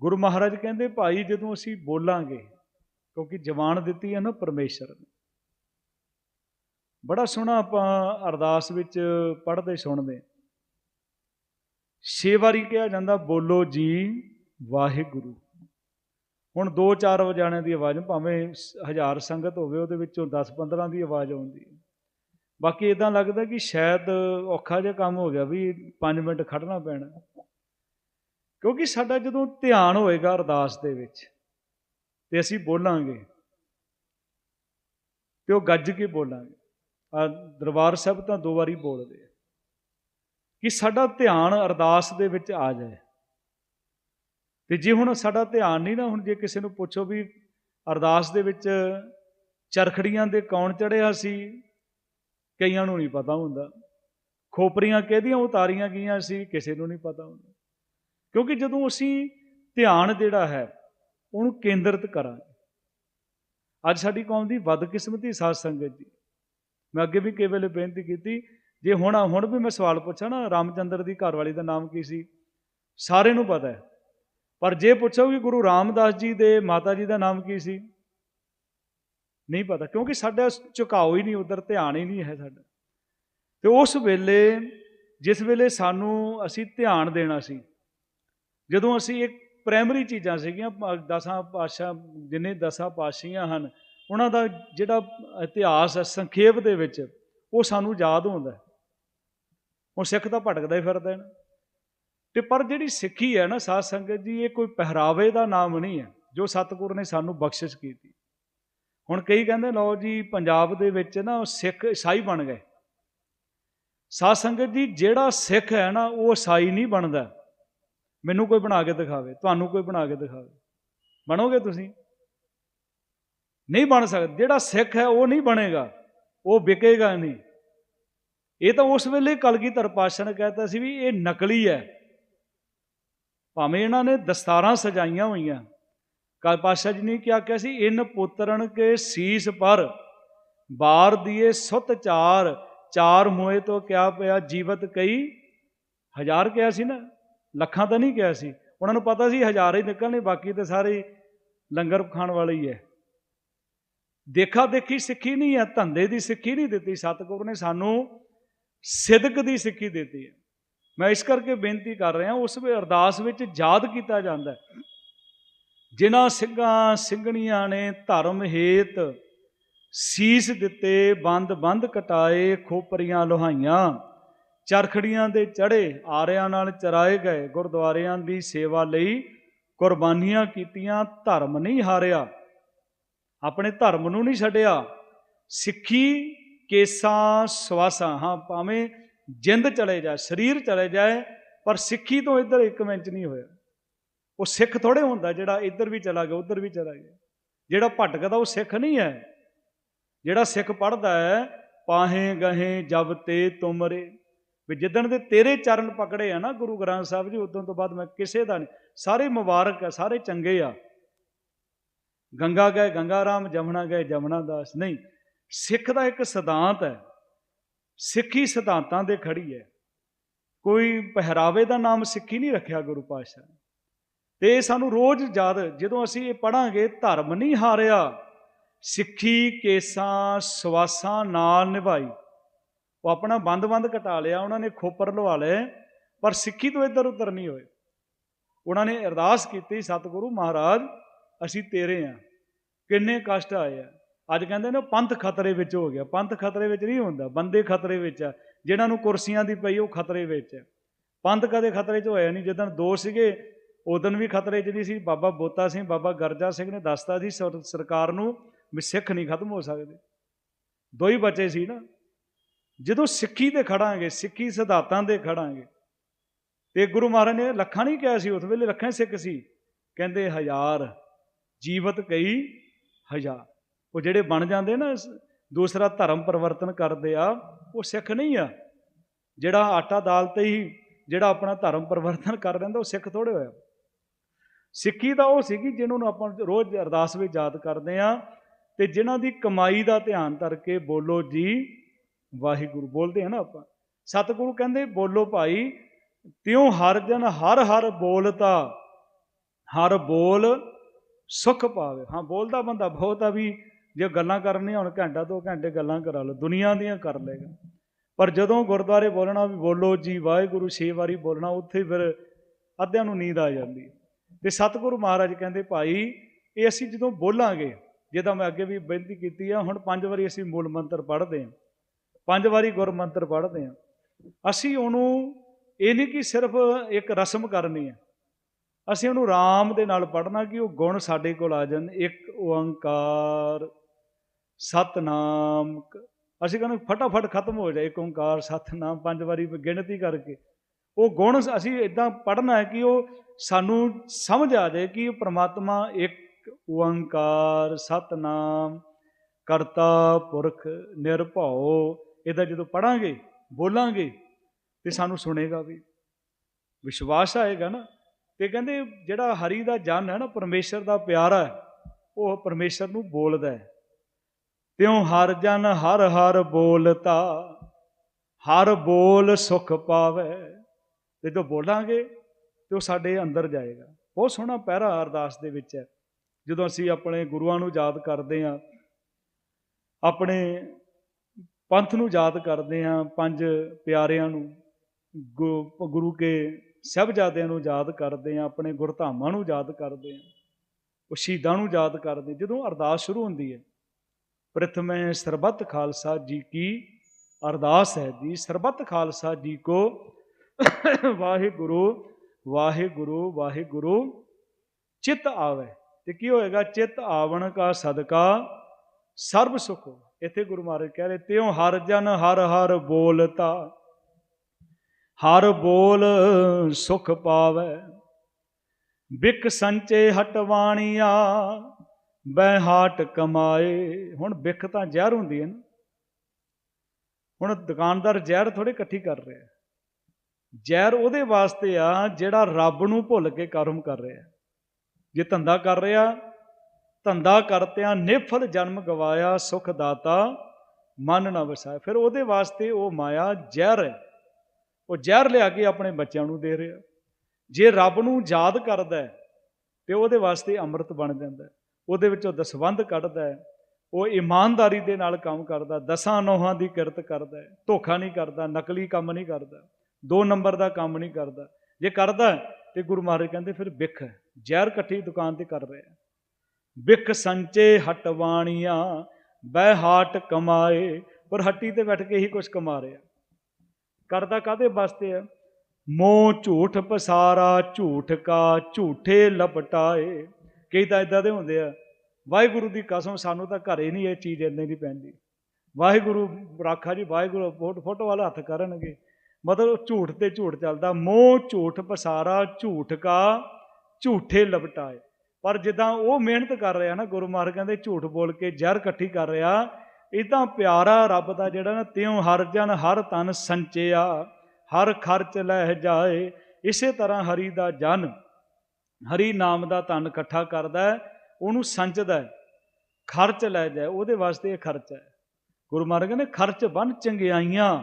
ਗੁਰੂ ਮਹਾਰਾਜ ਕਹਿੰਦੇ, ਭਾਈ ਜਦੋਂ ਅਸੀਂ ਬੋਲਾਂਗੇ, ਕਿਉਂਕਿ ਜਵਾਨ ਦਿੱਤੀ ਹੈ ਨਾ ਪਰਮੇਸ਼ਰ ਨੇ ਬੜਾ ਸੋਹਣਾ ਆਪਾਂ ਅਰਦਾਸ ਵਿੱਚ ਪੜ੍ਹਦੇ, ਸੁਣਦੇ। ਛੇ ਵਾਰੀ ਕਿਹਾ ਜਾਂਦਾ, ਬੋਲੋ ਜੀ ਵਾਹਿਗੁਰੂ। ਹੁਣ 2-4 ਵਜਾਣਿਆਂ ਦੀ ਆਵਾਜ਼, ਭਾਵੇਂ ਹਜ਼ਾਰ ਸੰਗਤ ਹੋਵੇ, ਉਹਦੇ ਵਿੱਚੋਂ 10-15 ਦੀ ਆਵਾਜ਼ ਆਉਂਦੀ ਹੈ। ਬਾਕੀ ਇਦਾਂ ਲੱਗਦਾ ਕਿ ਸ਼ਾਇਦ ਔਖਾ ਜਿਹਾ ਕੰਮ ਹੋ ਗਿਆ ਵੀ 5 ਮਿੰਟ ਖੜਨਾ ਪੈਣਾ। ਕਿਉਂਕਿ ਸਾਡਾ ਜਦੋਂ ਧਿਆਨ ਹੋਏਗਾ ਅਰਦਾਸ ਦੇ ਵਿੱਚ, ਤੇ ਅਸੀਂ ਬੋਲਾਂਗੇ, ਤੇ ਉਹ ਗੱਜ ਕੇ ਬੋਲਾਂਗੇ। ਦਰਬਾਰ ਸਾਹਿਬ ਤਾਂ ਦੋ ਵਾਰੀ ਬੋਲਦੇ ਆ ਕਿ ਸਾਡਾ ਧਿਆਨ ਅਰਦਾਸ ਦੇ ਵਿੱਚ ਆ ਜਾਏ। ਤੇ ਜੇ ਹੁਣ ਸਾਡਾ ਧਿਆਨ ਨਹੀਂ ਨਾ ਹੁਣ ਜੇ ਕਿਸੇ ਨੂੰ ਪੁੱਛੋ ਵੀ ਅਰਦਾਸ ਦੇ ਵਿੱਚ ਚਰਖੜੀਆਂ ਦੇ ਕੌਣ ਚੜਿਆ ਸੀ, ਕਈਆਂ ਨੂੰ ਨਹੀਂ ਪਤਾ ਹੁੰਦਾ। ਖੋਪਰੀਆਂ ਕਿਹਦੀਆਂ, ਉਤਾਰੀਆਂ ਗਈਆਂ ਸੀ, ਕਿਸੇ ਨੂੰ ਨਹੀਂ ਪਤਾ ਹੁੰਦਾ। ਕਿਉਂਕਿ ਜਦੋਂ ਅਸੀਂ ਧਿਆਨ ਜਿਹੜਾ ਹੈ, ਉਹਨੂੰ ਕੇਂਦਰਿਤ ਕਰਾਂਗੇ। ਅੱਜ ਸਾਡੀ ਕੌਮ ਦੀ ਬਦਕਿਸਮਤੀ ਸਾਧ ਸੰਗਤ ਜੀ। ਮੈਂ ਅੱਗੇ ਵੀ ਕਈ ਵੇਲੇ ਬੇਨਤੀ ਕੀਤੀ, ਜੇ ਹੁਣ ਹੁਣ ਵੀ ਮੈਂ ਸਵਾਲ ਪੁੱਛਾਂ ਨਾ, ਰਾਮਚੰਦਰ ਦੀ ਘਰਵਾਲੀ ਦਾ ਨਾਮ ਕੀ ਸੀ? ਸਾਰੇ ਨੂੰ ਪਤਾ ਹੈ। ਪਰ ਜੇ ਪੁੱਛੋ ਕਿ ਗੁਰੂ ਰਾਮਦਾਸ ਜੀ ਦੇ ਮਾਤਾ ਜੀ ਦਾ ਨਾਮ ਕੀ ਸੀ? ਨਹੀਂ ਪਤਾ, ਕਿਉਂਕਿ ਸਾਡਾ ਝੁਕਾਓ ਹੀ ਨਹੀਂ, ਉਧਰ ਧਿਆਨ ਹੀ ਨਹੀਂ ਹੈ ਸਾਡਾ। ਤੇ ਉਸ ਵੇਲੇ, ਜਿਸ ਵੇਲੇ ਸਾਨੂੰ ਅਸੀਂ ਧਿਆਨ ਦੇਣਾ ਸੀ, ਜਦੋਂ ਅਸੀਂ ਇੱਕ ਪ੍ਰਾਇਮਰੀ ਚੀਜ਼ਾਂ ਸੀਗੀਆਂ ਦਸਾਂ ਪਾਸ਼ਾ ਜਿੰਨੇ ਦਸਾਂ ਪਾਸ਼ੀਆਂ ਹਨ ਉਹਨਾਂ ਦਾ ਜਿਹੜਾ ਇਤਿਹਾਸ ਹੈ, ਸੰਖੇਪ ਦੇ ਵਿੱਚ, ਉਹ ਸਾਨੂੰ ਯਾਦ ਹੁੰਦਾ ਉਹ ਸਿੱਖ ਤਾਂ ਭਟਕਦਾ ਹੀ ਫਿਰਦਾ ਹੈ ਤੇ ਪਰ ਜਿਹੜੀ ਸਿੱਖੀ ਹੈ ਨਾ, ਸਾਧ ਸੰਗਤ ਜੀ, ਇਹ ਕੋਈ ਪਹਿਰਾਵੇ ਦਾ ਨਾਮ ਨਹੀਂ ਹੈ, ਜੋ ਸਤਿਗੁਰ ਨੇ ਸਾਨੂੰ ਬਖਸ਼ਿਸ਼ ਕੀਤੀ। ਹੁਣ ਕਈ ਕਹਿੰਦੇ, ਲਓ ਜੀ, ਪੰਜਾਬ ਦੇ ਵਿੱਚ ਨਾ ਉਹ ਸਿੱਖ ਈਸਾਈ ਬਣ ਗਏ। ਸਾਧ ਸੰਗਤ ਜੀ, ਜਿਹੜਾ ਸਿੱਖ ਹੈ ਨਾ, ਉਹ ਈਸਾਈ ਨਹੀਂ ਬਣਦਾ। ਮੈਨੂੰ ਕੋਈ ਬਣਾ ਕੇ ਦਿਖਾਵੇ, ਤੁਹਾਨੂੰ ਕੋਈ ਬਣਾ ਕੇ ਦਿਖਾਵੇ। ਬਣੋਗੇ ਤੁਸੀਂ? ਨਹੀਂ ਬਣ ਸਕਦਾ ਜਿਹੜਾ ਸਿੱਖ ਹੈ ਉਹ ਨਹੀਂ ਬਣੇਗਾ, ਉਹ ਵਿਕੇਗਾ ਨਹੀਂ। ਇਹ ਤਾਂ ਉਸ ਵੇਲੇ ਕਲਗੀਧਰ ਪਾਤਸ਼ਾਹ ਨੇ ਕਹਿਤਾ ਸੀ ਵੀ ਇਹ ਨਕਲੀ ਹੈ। ਭਾਵੇਂ ਇਹਨਾਂ ਨੇ ਦਸਤਾਰਾਂ ਸਜਾਈਆਂ ਹੋਈਆਂ। ਕਲ ਪਾਤਸ਼ਾਹ ਜੀ ਨੇ ਕਿਹਾ ਕਿਹਾ ਸੀ? ਇਨ ਪੁੱਤਰਣ ਕੇ ਸੀਸ ਪਰ, ਬਾਰ ਦੀਏ ਸੁਤ ਚਾਰ ਚਾਰ ਮੋਏ ਤੋਂ ਕਿਆ ਪਿਆ ਜੀਵਤ ਕਈ? ਹਜ਼ਾਰ ਕਿਹਾ ਸੀ ਨਾ? ਲੱਖਾਂ ਤਾਂ ਨਹੀਂ ਕਿਹਾ ਸੀ। ਉਹਨਾਂ ਨੂੰ ਪਤਾ ਸੀ ਹਜ਼ਾਰ ਹੀ ਨਿਕਲਣੇ, ਬਾਕੀ ਤੇ ਸਾਰੇ ਲੰਗਰ ਖਾਣ ਵਾਲੇ ਹੀ ਹੈ। ਦੇਖਾ ਦੇਖੀ ਸਿੱਖੀ ਨਹੀਂ ਹੈ, ਧੰਦੇ ਦੀ ਸਿੱਖੀ ਨਹੀਂ ਦਿੱਤੀ, ਸਤਿਗੁਰੂ ਨੇ ਸਾਨੂੰ ਸਿਦਕ ਦੀ ਸਿੱਖੀ ਦਿੱਤੀ ਹੈ। ਮੈਂ ਇਸ ਕਰਕੇ ਬੇਨਤੀ ਕਰ ਰਿਹਾ, ਉਸ ਵੇ ਅਰਦਾਸ ਵਿੱਚ ਯਾਦ ਕੀਤਾ ਜਾਂਦਾ ਜਿਨ੍ਹਾਂ ਸਿੰਘਾਂ ਸਿੰਘਣੀਆਂ ਨੇ ਧਰਮ ਹੇਤ ਸੀਸ ਦਿੱਤੇ, ਬੰਦ ਬੰਦ ਕਟਾਏ, ਖੋਪਰੀਆਂ ਲੋਹਾਈਆਂ, ਚਰਖੜੀਆਂ ਦੇ ਚੜੇ ਆਰਿਆਂ ਨਾਲ ਚਰਾਏ ਗਏ, ਗੁਰਦੁਆਰਿਆਂ ਦੀ ਸੇਵਾ ਲਈ ਕੁਰਬਾਨੀਆਂ ਕੀਤੀਆਂ, ਧਰਮ ਨਹੀਂ ਹਾਰਿਆ। ਆਪਣੇ ਧਰਮ ਨੂੰ ਨਹੀਂ ਛੱਡਿਆ। ਸਿੱਖੀ ਕੇਸਾਂ ਸਵਾਸਾਂ, ਹਾਂ, ਭਾਵੇਂ ਜਿੰਦ ਚਲੇ ਜਾਏ, ਸਰੀਰ ਚਲੇ ਜਾਏ, ਪਰ ਸਿੱਖੀ ਤੋਂ ਇੱਧਰ ਇੱਕ ਮਿੰਟ ਨਹੀਂ ਹੋਇਆ। ਉਹ ਸਿੱਖ ਥੋੜੇ ਹੁੰਦਾ ਜਿਹੜਾ ਇੱਧਰ ਵੀ ਚਲਾ ਗਿਆ, ਉੱਧਰ ਵੀ ਚਲਾ ਗਿਆ। ਜਿਹੜਾ ਭਟਕਦਾ ਉਹ ਸਿੱਖ ਨਹੀਂ ਹੈ। ਜਿਹੜਾ ਸਿੱਖ ਪੜਦਾ ਹੈ, ਪਾਹੇ ਗਹੇ ਜਬ ਤੇ ਤੁਮਰੇ। ਵੀ ਜਿੱਦਣ ਦੇ ਤੇਰੇ ਚਰਨ ਪਕੜੇ ਆ ਨਾ ਗੁਰੂ ਗ੍ਰੰਥ ਸਾਹਿਬ ਜੀ, ਉਦੋਂ ਤੋਂ ਬਾਅਦ ਮੈਂ ਕਿਸੇ ਦਾ ਨਹੀਂ। ਸਾਰੇ ਮੁਬਾਰਕ ਆ, ਸਾਰੇ ਚੰਗੇ ਆ। ਗੰਗਾ ਗਏ ਗੰਗਾ ਰਾਮ, ਜਮਨਾ ਗਏ ਜਮਨਾ ਦਾਸ। ਨਹੀਂ, ਸਿੱਖ ਦਾ ਇੱਕ ਸਿਧਾਂਤ ਹੈ। ਸਿੱਖੀ ਸਿਧਾਂਤਾਂ ਦੇ ਖੜੀ ਹੈ। ਕੋਈ ਪਹਿਰਾਵੇ ਦਾ ਨਾਮ ਸਿੱਖੀ ਨਹੀਂ ਰੱਖਿਆ ਗੁਰੂ ਪਾਤਸ਼ਾਹ ਨੇ। ਤੇ ਇਹ ਸਾਨੂੰ ਰੋਜ਼ ਯਾਦ, ਜਦੋਂ ਅਸੀਂ ਇਹ ਪੜਾਂਗੇ ਧਰਮ ਨਹੀਂ ਹਾਰਿਆ, ਸਿੱਖੀ ਕੇਸਾਂ, ਸਵਾਸਾਂ ਨਾਲ ਨਿਭਾਈ। ਉਹ ਆਪਣਾ ਬੰਦ-ਬੰਦ ਕਟਾ ਲਿਆ, ਉਹਨਾਂ ਨੇ ਖੋਪਰ ਲਵਾ ਲਏ, ਪਰ ਸਿੱਖੀ ਤੋਂ ਇੱਧਰ ਉੱਧਰ ਨਹੀਂ ਹੋਏ। ਉਹਨਾਂ ਨੇ ਅਰਦਾਸ ਕੀਤੀ, ਸਤਿਗੁਰੂ ਮਹਾਰਾਜ ਅਸੀਂ ਤੇਰੇ ਆ। ਕਿੰਨੇ ਕਸ਼ਟ ਆਏ ਆ। ਅੱਜ ਕਹਿੰਦੇ ਨੇ ਪੰਥ ਖਤਰੇ ਵਿੱਚ ਹੋ ਗਿਆ। ਪੰਥ ਖਤਰੇ ਵਿੱਚ ਨਹੀਂ ਹੁੰਦਾ। ਬੰਦੇ ਖਤਰੇ ਵਿੱਚ ਆ। ਜਿਹਨਾਂ ਨੂੰ ਕੁਰਸੀਆਂ ਦੀ ਪਈ ਉਹ ਖਤਰੇ ਵਿੱਚ ਆ। ਪੰਥ ਕਦੇ ਖਤਰੇ 'ਚ ਹੋਇਆ ਨਹੀਂ। ਜਦੋਂ ਦੋ ਸੀਗੇ ਉਦੋਂ ਵੀ ਖਤਰੇ 'ਚ ਨਹੀਂ ਸੀ। ਬਾਬਾ ਬੋਤਾ ਸਿੰਘ, ਬਾਬਾ ਗਰਜਾ ਸਿੰਘ ਨੇ ਦੱਸਤਾ ਸੀ ਸਰਕਾਰ ਨੂੰ ਵੀ ਸਿੱਖ ਨਹੀਂ ਖਤਮ ਹੋ ਸਕਦੇ। ਦੋ ਹੀ ਬਚੇ ਸੀ ਨਾ। ਜਦੋਂ ਸਿੱਖੀ ਤੇ ਖੜਾਂਗੇ, ਸਿੱਖੀ ਸਿਧਾਂਤਾਂ 'ਤੇ ਖੜਾਂਗੇ, ਤੇ ਗੁਰੂ ਮਹਾਰਾਜ ਨੇ ਲੱਖਾਂ ਨਹੀਂ ਕਿਹਾ ਸੀ। ਉਸ ਵੇਲੇ ਲੱਖਾਂ ਸਿੱਖ ਸੀ। ਕਹਿੰਦੇ ਹਜ਼ਾਰ ਜੀਵਤ ਕਈ ਹਜ਼ਾਰ ਉਹ ਜਿਹੜੇ ਬਣ ਜਾਂਦੇ ਨਾ, ਦੂਸਰਾ ਧਰਮ ਪਰਿਵਰਤਨ ਕਰਦੇ ਆ, ਉਹ ਸਿੱਖ ਨਹੀਂ ਆ। ਜਿਹੜਾ ਆਟਾ ਦਾਲ ਤੇ ਹੀ ਜਿਹੜਾ ਆਪਣਾ ਧਰਮ ਪਰਿਵਰਤਨ ਕਰ ਲੈਂਦਾ, ਉਹ ਸਿੱਖ ਥੋੜੇ ਹੋਇਆ ਸਿੱਖੀ ਤਾਂ ਉਹ ਸੀਗੀ ਜਿਹਨਾਂ ਨੂੰ ਆਪਾਂ ਰੋਜ਼ ਅਰਦਾਸ ਵਿੱਚ ਯਾਦ ਕਰਦੇ ਆ, ਤੇ ਜਿਨ੍ਹਾਂ ਦੀ ਕਮਾਈ ਦਾ ਧਿਆਨ ਕਰਕੇ ਬੋਲੋ ਜੀ, ਵਾਹਿਗੁਰੂ ਬੋਲਦੇ ਆ ਨਾ ਆਪਾਂ। ਸਤਿਗੁਰੂ ਕਹਿੰਦੇ, ਬੋਲੋ ਭਾਈ, ਤਿਉ ਹਰ ਜਨ ਹਰ ਹਰ ਬੋਲਤਾ, ਹਰ ਬੋਲ ਸੁੱਖ ਪਾਵੇ। ਹਾਂ, ਬੋਲਦਾ ਬੰਦਾ ਬਹੁਤ ਆ ਵੀ ਜੇ ਗੱਲਾਂ ਕਰਨੀਆਂ ਹੁਣ, ਘੰਟਾ ਦੋ ਘੰਟੇ ਗੱਲਾਂ ਕਰਾ ਲਓ, ਦੁਨੀਆ ਦੀਆਂ ਕਰ ਲੇਗਾ। ਪਰ ਜਦੋਂ ਗੁਰਦੁਆਰੇ ਬੋਲਣਾ ਵੀ ਬੋਲੋ ਜੀ, ਵਾਹਿਗੁਰੂ ਛੇ ਵਾਰੀ ਬੋਲਣਾ, ਉੱਥੇ ਫਿਰ ਅੱਧਿਆਂ ਨੂੰ ਨੀਂਦ ਆ ਜਾਂਦੀ ਹੈ। ਤੇ ਸਤਿਗੁਰੂ ਮਹਾਰਾਜ ਕਹਿੰਦੇ, ਭਾਈ, ਇਹ ਅਸੀਂ ਜਦੋਂ ਬੋਲਾਂਗੇ, ਜਿਹਦਾ ਮੈਂ ਅੱਗੇ ਵੀ ਬੇਨਤੀ ਕੀਤੀ ਆ, ਹੁਣ ਪੰਜ ਵਾਰੀ ਅਸੀਂ ਮੂਲ ਮੰਤਰ ਪੜ੍ਹਦੇ ਹਾਂ। ਪੰਜ ਵਾਰੀ ਗੁਰ ਮੰਤਰ ਪੜ੍ਹਦੇ ਹਾਂ। ਅਸੀਂ ਉਹਨੂੰ, ਇਹ ਨਹੀਂ ਕਿ ਸਿਰਫ ਇੱਕ ਰਸਮ ਕਰਨੀ ਹੈ ਅਸੀਂ ਉਹਨੂੰ ਰਾਮ ਦੇ ਨਾਲ ਪੜ੍ਹਨਾ ਕਿ ਉਹ ਗੁਣ ਸਾਡੇ ਕੋਲ ਆ ਜਾਣ। ਇੱਕ ਓੰਕਾਰ, ਸਤਨਾਮ ਅਸੀਂ ਕਹਿੰਦੇ ਫਟਾਫਟ ਖਤਮ ਹੋ ਜਾਏ ਇੱਕ ਓੰਕਾਰ, ਸਤਨਾਮ, ਪੰਜ ਵਾਰੀ ਗਿਣਤੀ ਕਰਕੇ। ਉਹ ਗੁਣ ਅਸੀਂ ਇਦਾਂ ਪੜ੍ਹਨਾ ਹੈ ਕਿ ਉਹ ਸਾਨੂੰ ਸਮਝ ਆ ਜਾਏ ਕਿ ਉਹ ਪ੍ਰਮਾਤਮਾ ਇੱਕ ਓੰਕਾਰ, ਸਤਨਾਮ, ਕਰਤਾ, ਪੁਰਖ, ਨਿਰਭਉ, ਇਹਦਾ ਜਦੋਂ ਪੜਾਂਗੇ ਬੋਲਾਂਗੇ ਤੇ ਸਾਨੂੰ ਸੁਣੇਗਾ ਵੀ। ਵਿਸ਼ਵਾਸ ਆਏਗਾ ਨਾ। ਤੇ ਕਹਿੰਦੇ ਜਿਹੜਾ ਹਰੀ ਦਾ ਜਨ ਹੈ ਨਾ, ਪਰਮੇਸ਼ਰ ਦਾ ਪਿਆਰਾ ਉਹ ਪਰਮੇਸ਼ਰ ਨੂੰ ਬੋਲਦਾ ਹੈ। ਤਿਉ ਹਰ ਜਨ ਹਰ ਹਰ ਬੋਲਤਾ, ਹਰ ਬੋਲ ਸੁਖ ਪਾਵੇ। ਤੇ ਜੋ ਬੋਲਾਂਗੇ ਤੇ ਉਹ ਸਾਡੇ ਅੰਦਰ ਜਾਏਗਾ। ਬਹੁਤ ਸੋਹਣਾ ਪਹਿਰਾ ਅਰਦਾਸ ਦੇ ਵਿੱਚ ਹੈ। ਜਦੋਂ ਅਸੀਂ ਆਪਣੇ ਗੁਰੂਆਂ ਨੂੰ ਯਾਦ ਕਰਦੇ ਹਾਂ, ਆਪਣੇ ਪੰਥ ਨੂੰ ਯਾਦ ਕਰਦੇ ਹਾਂ, ਪੰਜ ਪਿਆਰਿਆਂ ਨੂੰ, ਗੁ- ਗੁਰੂ ਕੇ ਸਹਿਬਜ਼ਾਦਿਆਂ ਨੂੰ ਯਾਦ ਕਰਦੇ ਹਾਂ, ਆਪਣੇ ਗੁਰਧਾਮਾਂ ਨੂੰ ਯਾਦ ਕਰਦੇ ਹਾਂ ਉਹ ਸ਼ਹੀਦਾਂ ਨੂੰ ਯਾਦ ਕਰਦੇ ਜਦੋਂ ਅਰਦਾਸ ਸ਼ੁਰੂ ਹੁੰਦੀ ਹੈ, ਪ੍ਰਥਮੇ ਸਰਬੱਤ ਖਾਲਸਾ ਜੀ ਕੀ ਅਰਦਾਸ ਹੈ ਜੀ, ਸਰਬੱਤ ਖਾਲਸਾ ਜੀ ਕੋ ਵਾਹਿਗੁਰੂ ਵਾਹਿਗੁਰੂ ਵਾਹਿਗੁਰੂ, ਚਿਤ ਆਵੇ। ਤੇ ਕੀ ਹੋਏਗਾ, ਚਿਤ ਆਵਣ ਕਾ ਸਦਕਾ ਸਰਬ ਸੁਖ ਇੱਥੇ ਗੁਰੂ ਮਹਾਰਾਜ ਕਹਿ ਰਹੇ, ਤਿਉ ਹਰ ਜਨ ਹਰ ਹਰ ਬੋਲਤਾ। ਹਰ ਬੋਲ ਸੁਖ ਪਾਵੇ। ਬਿਕ ਸੰਚੇ ਹਟਵਾਣੀਆ ਬੈ ਹਾਟ ਕਮਾਏ। ਹੁਣ ਬਿਕ ਤਾਂ ਜ਼ਹਿਰ ਹੁੰਦੀ ਹੈ ਨਾ। ਹੁਣ ਦੁਕਾਨਦਾਰ ਜ਼ਹਿਰ ਥੋੜੇ ਇਕੱਠੀ ਕਰ ਰਿਹਾ ਜ਼ਹਿਰ ਉਹਦੇ ਵਾਸਤੇ ਆ ਜਿਹੜਾ ਰੱਬ ਨੂੰ ਭੁੱਲ ਕੇ ਕਰਮ ਕਰ ਰਿਹਾ ਜੇ ਧੰਦਾ ਕਰ ਰਿਹਾ, ਧੰਦਾ ਕਰਤਿਆਂ ਨਿਫਲ ਜਨਮ ਗਵਾਇਆ, ਸੁਖ ਦਾਤਾ ਮਨ ਨਾ ਵਸਾਏ ਫਿਰ ਉਹਦੇ ਵਾਸਤੇ ਉਹ ਮਾਇਆ ਜ਼ਹਿਰ ਹੈ। ਉਹ ਜ਼ਹਿਰ ਲਿਆ ਕੇ ਆਪਣੇ ਬੱਚਿਆਂ ਨੂੰ ਦੇ ਰਿਹਾ। ਜੇ ਰੱਬ ਨੂੰ ਯਾਦ ਕਰਦਾ ਹੈ, ਤੇ ਉਹਦੇ ਵਾਸਤੇ ਅੰਮ੍ਰਿਤ ਬਣ ਜਾਂਦਾ ਹੈ। ਉਹਦੇ ਵਿੱਚੋਂ ਦਸਵੰਧ ਕੱਢਦਾ ਉਹ ਇਮਾਨਦਾਰੀ ਦੇ ਨਾਲ ਕੰਮ ਕਰਦਾ ਦਸਾਂ ਨੋਹਾਂ ਦੀ ਕਿਰਤ ਕਰਦਾ ਧੋਖਾ ਨਹੀਂ ਕਰਦਾ ਨਕਲੀ ਕੰਮ ਨਹੀਂ ਕਰਦਾ। ਦੋ ਨੰਬਰ ਦਾ ਕੰਮ ਨਹੀਂ ਕਰਦਾ। ਜੇ ਕਰਦਾ ਹੈ, ਤੇ ਗੁਰੂ ਮਹਾਰਾਜ ਕਹਿੰਦੇ ਫਿਰ ਬਿਖ ਜ਼ਹਿਰ ਇਕੱਠੀ ਦੁਕਾਨ ਤੇ ਕਰ ਰਿਹਾ ਬਿਖ ਸੰਚੇ ਹਟਵਾਣੀਆਂ ਬਹਿ ਹਾਟ ਕਮਾਏ ਪਰ ਹੱਟੀ ਤੇ ਬੈਠ ਕੇ ਹੀ ਕੁਝ ਕਮਾ ਰਿਹਾ। ਕਰਦਾ ਕਾਦੇ ਵਾਸਤੇ ਆ? ਮੋਹ ਝੂਠ ਪਸਾਰਾ, ਝੂਠ ਕਾ ਝੂਠੇ ਲਪਟਾਏ। ਕਈ ਤਾਂ ਇਦਾਂ ਦੇ ਹੁੰਦੇ ਆ, ਵਾਹਿਗੁਰੂ ਦੀ ਕਸਮ ਸਾਨੂੰ ਤਾਂ ਘਰੇ ਨਹੀਂ ਇਹ ਚੀਜ਼ ਇੰਨੇ ਦੀ ਪੈਂਦੀ। ਵਾਹਿਗੁਰੂ, ਰਾਖਾ ਜੀ, ਵਾਹਿਗੁਰੂ ਫੋਟੋ ਫੋਟੋ ਵਾਲਾ ਹੱਥ ਕਰਨਗੇ। ਮਤਲਬ ਝੂਠ ਤੇ ਝੂਠ ਚੱਲਦਾ, ਮੋਹ ਝੂਠ ਪਸਾਰਾ, ਝੂਠ ਕਾ ਝੂਠੇ ਲਪਟਾਏ। ਪਰ ਜਿੱਦਾਂ ਉਹ ਮਿਹਨਤ ਕਰ ਰਿਹਾ ਨਾ, ਗੁਰੂ ਮਹਾਰਾਜ ਕਹਿੰਦੇ ਝੂਠ ਬੋਲ ਕੇ ਜ਼ਹਿਰ ਇਕੱਠੀ ਕਰ ਰਿਹਾ ਇਦਾਂ ਪਿਆਰਾ ਰੱਬ ਦਾ ਜਿਹੜਾ ਨਾ, ਤਿਉ ਹਰ ਜਨ ਹਰ ਤਨ ਸੰਚਿਆ, ਹਰ ਖਰਚ ਲੈ ਜਾਏ। ਇਸੇ ਤਰ੍ਹਾਂ ਹਰੀ ਦਾ ਜਨ, ਹਰੀ ਨਾਮ ਦਾ ਧਨ ਇਕੱਠਾ ਕਰਦਾ ਉਹਨੂੰ ਸੰਚਦਾ ਖਰਚ ਲੈ ਜਾਏ, ਉਹਦੇ ਵਾਸਤੇ ਇਹ ਖਰਚ ਹੈ। ਗੁਰੂ ਮਹਾਰਾਜ ਕਹਿੰਦੇ, ਖਰਚ ਬਨ ਚੰਗਿਆਈਆਂ,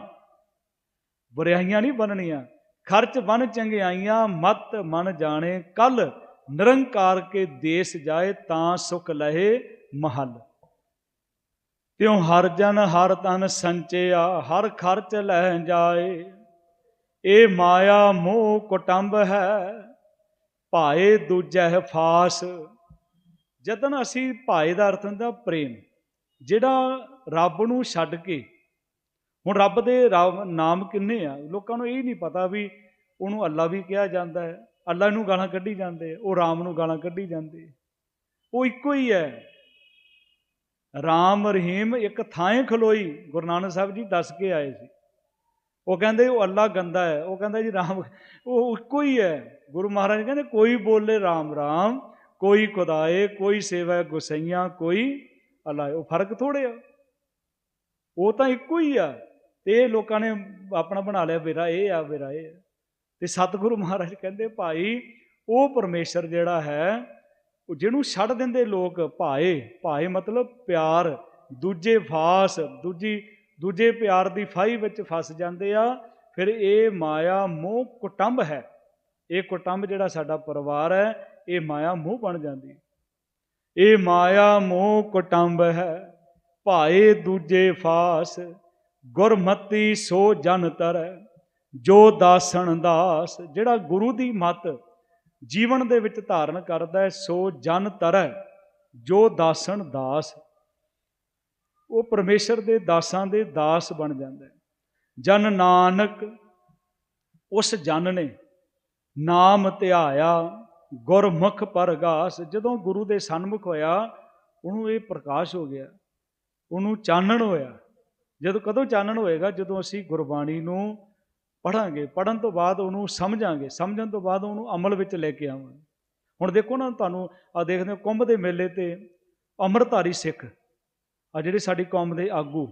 ਬੁਰਾਈਆਂ ਨਹੀਂ ਬਣਨੀਆਂ। ਖਰਚ ਬਨ ਚੰਗਿਆਈਆਂ, ਮਤ ਮਨ ਜਾਣੇ, ਕੱਲ ਨਿਰੰਕਾਰ ਕੇ ਦੇਸ ਜਾਏ, ਤਾਂ ਸੁਖ ਲਹੇ ਮਹਲ। ਤਿਉ ਹਰ ਜਨ ਹਰ ਤਨ ਸੰਚਿਆ, ਹਰ ਖਰਚ ਲੈ ਜਾਏ। ਇਹ ਮਾਇਆ ਮੋਹ ਕੁਟੰਬ ਹੈ, ਭਾਏ ਦੂਜੈ ਫਾਸ। ਜਦਨ ਅਸੀਂ ਭਾਏ ਦਾ ਅਰਥ ਹੁੰਦਾ ਪ੍ਰੇਮ, ਜਿਹੜਾ ਰੱਬ ਨੂੰ ਛੱਡ ਕੇ। ਹੁਣ ਰੱਬ ਦੇ ਰਾਮ- ਨਾਮ ਕਿੰਨੇ ਆ? ਲੋਕਾਂ ਨੂੰ ਇਹ ਨਹੀਂ ਪਤਾ ਵੀ ਉਹਨੂੰ ਅੱਲਾ ਵੀ ਕਿਹਾ ਜਾਂਦਾ ਹੈ। ਅੱਲਾ ਨੂੰ ਗਾਲਾਂ ਕੱਢੀ ਜਾਂਦੇ, ਉਹ ਰਾਮ ਨੂੰ ਗਾਲਾਂ ਕੱਢੀ ਜਾਂਦੇ। ਉਹ ਇੱਕੋ ਹੀ ਹੈ। ਰਾਮ ਰਹੀਮ ਇੱਕ ਥਾਂ ਖਲੋਈ, ਗੁਰੂ ਨਾਨਕ ਸਾਹਿਬ ਜੀ ਦੱਸ ਕੇ ਆਏ ਸੀ। ਉਹ ਕਹਿੰਦੇ, ਉਹ ਅੱਲਾ ਗੰਦਾ ਹੈ। ਉਹ ਕਹਿੰਦਾ ਜੀ, ਰਾਮ, ਉਹ ਇੱਕੋ ਹੀ ਹੈ। ਗੁਰੂ ਮਹਾਰਾਜ ਕਹਿੰਦੇ, ਕੋਈ ਬੋਲੇ ਰਾਮ ਰਾਮ, ਕੋਈ ਖੁਦਾਏ, ਕੋਈ ਸੇਵਾ ਗੁਸਈਆਂ, ਕੋਈ ਅੱਲਾ। ਉਹ ਫ਼ਰਕ ਥੋੜੇ ਆ। ਉਹ ਤਾਂ ਇੱਕੋ ਹੀ ਆ। ਤੇ ਇਹ ਲੋਕਾਂ ਨੇ ਆਪਣਾ ਬਣਾ ਲਿਆ ਮੇਰਾ ਇਹ ਆ ਮੇਰਾ ਇਹ ਆ। ਤੇ ਸਤਿਗੁਰੂ ਮਹਾਰਾਜ ਕਹਿੰਦੇ, ਭਾਈ, ਉਹ ਪਰਮੇਸ਼ਰ ਜਿਹੜਾ ਹੈ ਉਹ ਜਿਹਨੂੰ ਛੱਡ ਦਿੰਦੇ ਲੋਕ ਭਾਏ ਭਾਏ ਮਤਲਬ ਪਿਆਰ, ਦੂਜੇ ਫਾਸ, ਦੂਜੀ, ਦੂਜੇ ਪਿਆਰ ਦੀ ਫਾਈ ਵਿੱਚ ਫਸ ਜਾਂਦੇ ਆ, ਫਿਰ ਇਹ ਮਾਇਆ ਮੋਹ ਕੁਟੰਬ ਹੈ ਇਹ ਕੁਟੰਬ ਜਿਹੜਾ ਸਾਡਾ ਪਰਿਵਾਰ ਹੈ, ਇਹ ਮਾਇਆ ਮੋਹ ਬਣ ਜਾਂਦੀ ਹੈ। ਇਹ ਮਾਇਆ ਮੋਹ ਕੁਟੰਬ ਹੈ, ਭਾਏ ਦੂਜੇ ਫਾਸ, ਗੁਰਮਤੀ ਸੋ ਜਨ ਤਰੈ ਜੋ ਦਾਸਣ ਦਾਸ, ਜਿਹੜਾ ਗੁਰੂ ਦੀ ਮਤ ਜੀਵਨ ਦੇ ਵਿੱਚ ਧਾਰਨ ਕਰਦਾ ਹੈ, ਸੋ ਜਨ ਤਰੈ, ਜੋ ਦਾਸਣ ਦਾਸ ਉਹ ਪਰਮੇਸ਼ਰ ਦੇ ਦਾਸਾਂ ਦੇ ਦਾਸ ਬਣ ਜਾਂਦਾ ਹੈ। ਜਨ ਨਾਨਕ, ਉਸ ਜਨ ਨੇ ਨਾਮ ਧਿਆਇਆ, ਗੁਰਮੁਖ ਪਰਗਾਸ। ਜਦੋਂ ਗੁਰੂ ਦੇ ਸਨਮੁਖ ਹੋਇਆ, ਉਹਨੂੰ ਇਹ ਪ੍ਰਕਾਸ਼ ਹੋ ਗਿਆ। ਉਹਨੂੰ ਚਾਨਣ ਹੋਇਆ। ਜਦੋਂ ਕਦੋਂ ਚਾਨਣ ਹੋਏਗਾ? ਜਦੋਂ ਅਸੀਂ ਗੁਰਬਾਣੀ ਨੂੰ ਪੜਾਂਗੇ ਪੜਨ ਤੋਂ ਬਾਅਦ ਉਹਨੂੰ ਸਮਝਾਂਗੇ, ਸਮਝਣ ਤੋਂ ਬਾਅਦ ਉਹਨੂੰ ਅਮਲ ਵਿੱਚ ਲੈ ਕੇ ਆਵਾਂਗੇ। ਹੁਣ ਦੇਖੋ ਨਾ ਤੁਹਾਨੂੰ ਆ ਦੇਖਦੇ ਹੋ ਕੁੰਭ ਦੇ ਮੇਲੇ ਤੇ ਅੰਮ੍ਰਿਤਧਾਰੀ ਸਿੱਖ ਆ ਜਿਹੜੇ ਸਾਡੀ ਕੌਮ ਦੇ ਆਗੂ।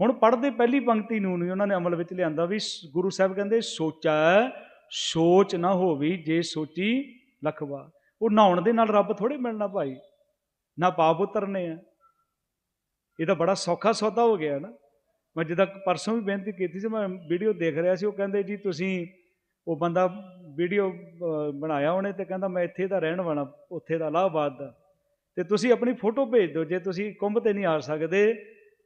ਹੁਣ ਪੜ੍ਹਦੇ ਪਹਿਲੀ ਪੰਕਤੀ ਨੂੰ ਨਹੀਂ ਉਹਨਾਂ ਨੇ ਅਮਲ ਵਿੱਚ ਲਿਆਂਦਾ ਵੀ ਗੁਰੂ ਸਾਹਿਬ ਕਹਿੰਦੇ, ਸੋਚਾ, ਸੋਚ ਨਾ ਹੋਵੀ ਜੇ ਸੋਚੀ ਲਖਵਾ। ਉਹ ਨਹਾਉਣ ਦੇ ਨਾਲ ਰੱਬ ਥੋੜੇ ਮਿਲਣਾ ਭਾਈ, ਨਾ ਪਾਪ ਉਤਰਨੇ ਆ। ਇਹ ਤਾਂ ਬੜਾ ਸੌਖਾ ਸੌਦਾ ਹੋ ਗਿਆ ਨਾ। ਮੈਂ ਜਿੱਦਾਂ ਪਰਸੋਂ ਵੀ ਬੇਨਤੀ ਕੀਤੀ ਸੀ, ਮੈਂ ਵੀਡੀਓ ਦੇਖ ਰਿਹਾ ਸੀ, ਉਹ ਕਹਿੰਦੇ ਜੀ ਤੁਸੀਂ ਉਹ ਬੰਦਾ ਵੀਡੀਓ ਬਣਾਇਆ ਉਹਨੇ ਤੇ ਕਹਿੰਦਾ ਮੈਂ ਇੱਥੇ ਦਾ ਰਹਿਣ ਵਾਲਾ, ਉੱਥੇ ਦਾ ਇਲਾਹਾਬਾਦ ਦਾ। ਤੇ ਤੁਸੀਂ ਆਪਣੀ ਫੋਟੋ ਭੇਜ ਦਿਓ, ਜੇ ਤੁਸੀਂ ਕੁੰਭ ਤੇ ਨਹੀਂ ਆ ਸਕਦੇ,